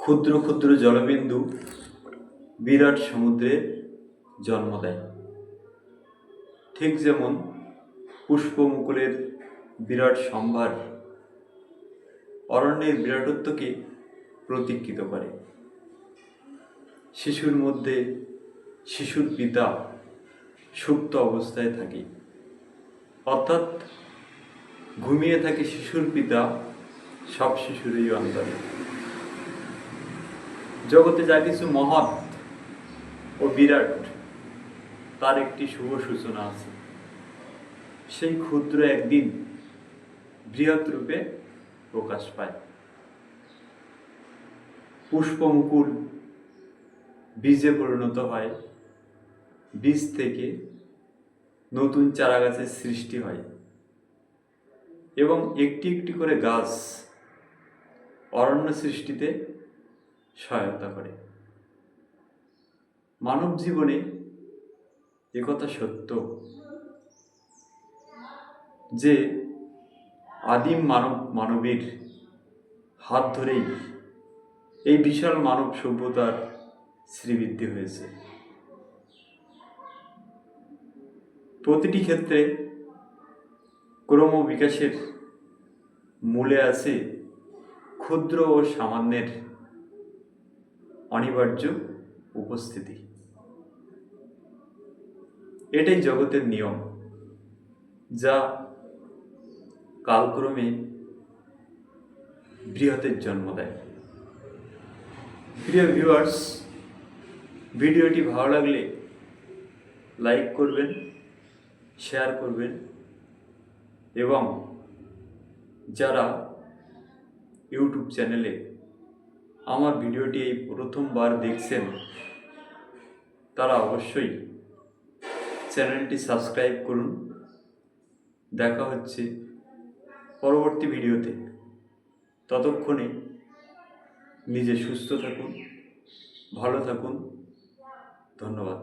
ক্ষুদ্র ক্ষুদ্র জলবিন্দু বিরাট সমুদ্রে জন্ম দেয়। ঠিক যেমন পুষ্পমুকুলের বিরাট সম্ভার অরণ্যের বিরাটত্বকে প্রতীক্ষিত করে। শিশুর মধ্যে শিশুর পিতা সুপ্ত অবস্থায় থাকে। অর্থাৎ ঘুমিয়ে থাকে শিশুর পিতা সব শিশুরই অন্তরে। জগতে যা কিছু মহৎ ও বিরাট, তার একটি শুভ সূচনা আছে। সেই ক্ষুদ্র একদিন বৃহৎ রূপে প্রকাশ পায়। পুষ্পমুকুল বীজে পরিণত হয়। বীজ থেকে নতুন চারা গাছের সৃষ্টি হয় এবং একটি একটি করে গাছ অরণ্য সৃষ্টিতে সহায়তা করে। মানব জীবনে একথা সত্য যে আদিম মানব, মানবীর হাত ধরেই এই বিশাল মানব সভ্যতার শ্রীবৃদ্ধি হয়েছে। প্রতিটি ক্ষেত্রে ক্রম বিকাশের মূলে আছে ক্ষুদ্র ও সামান্যের অনিবার্য উপস্থিতি। এটাই জগতের নিয়ম, যা কালক্রমে বৃহতের জন্ম দেয়। প্রিয় ভিউয়ার্স ভিডিওটি ভালো লাগলে লাইক করবেন, শেয়ার করবেন এবং যারা ইউটিউব চ্যানেলে আমার ভিডিওটি এই প্রথমবার দেখছেন, তারা অবশ্যই চ্যানেলটি সাবস্ক্রাইব করুন। দেখা হচ্ছে পরবর্তী ভিডিওতে। ততক্ষণে নিজে সুস্থ থাকুন, ভালো থাকুন। ধন্যবাদ।